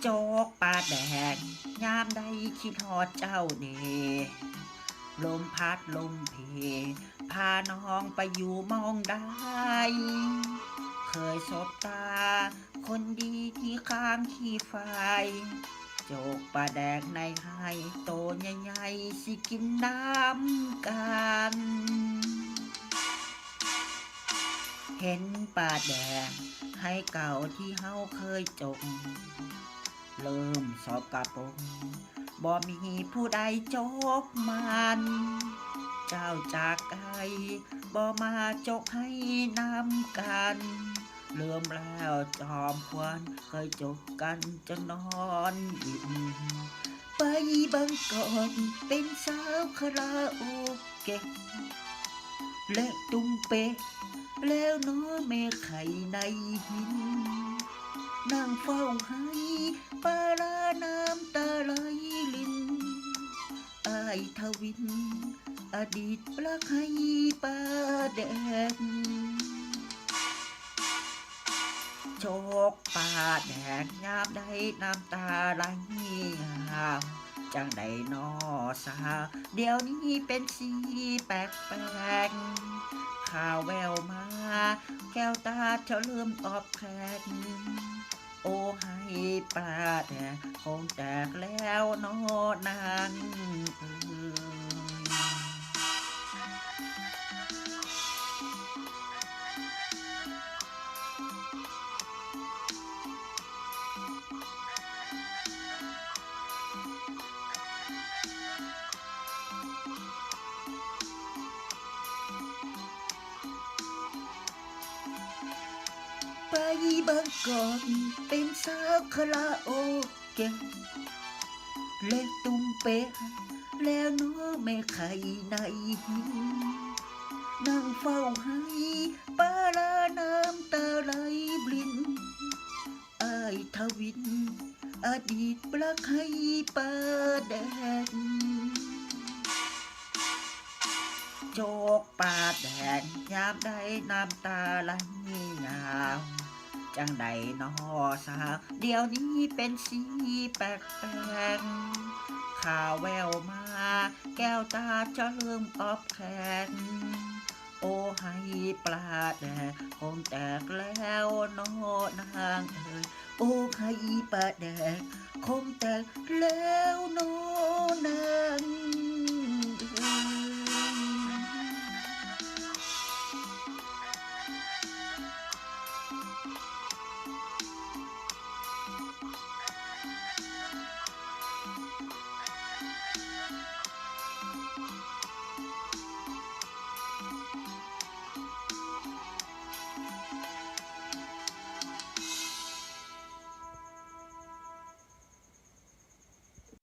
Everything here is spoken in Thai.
โจกปาแดงยามใดคิดฮอดเจ้าเดลมพัดลมเพ พาน้องไปอยู่มองได้ เคยสบตา คนดีที่ข้างขี้ไฟ โจกปลาแดงในให้โตใหญ่ๆสิกินน้ำกันเห็นปลาแดงให้เก่าที่เฮาเคยจง เริ่มสอบกระปงบ่มีผู้ใดจกมัน เจ้าจากไกลบ่มาจกให้นำกันเลื่มแล้วจอมควันเคยจกกันจนนอนยิ้มไปบังก่อนเป็นสาวคาราโอเกะและตุ้มเป๊ะแล้วน้อแม่ไข่ในหิน เฝ้าให้ปลาลาน้ำตาไหลลินอายทวิน อดีตปลาไข่ปลาแดงโชคปลาแดงยามได้น้ำตาไหลหาวจังใดนอสาวเดี๋ยวนี้เป็นสีแปลกแปลกข่าวแววมา แก้วตาเธอลืมตอบแทน โอ้ให้ปลาแดงคงแตกแล้วนอนา ไปบางกอกเป็นสาวคาราโอเกะเล่นตุ้มเป๊ะแล้วน้อแม่ไข่ในหินนั่งเฝ้าให้ปลาลาน้ำตาไหลบลินอายทวิน อดีตปลาไขปลาแดง โจกปาดแดงยามได้น้ำตาไหลยาวจังใดนอสาวเดี๋ยวนี้เป็นสีแปลกแปลงข่าวแววมา แก้วตาจะเริ่มออบแขนโอ้ให้ปลาแดงคงแตกแล้วนอนางเอ่ยโอ้ให้ปลาแดงคงแตกแล้วนอนาง เอ่ยค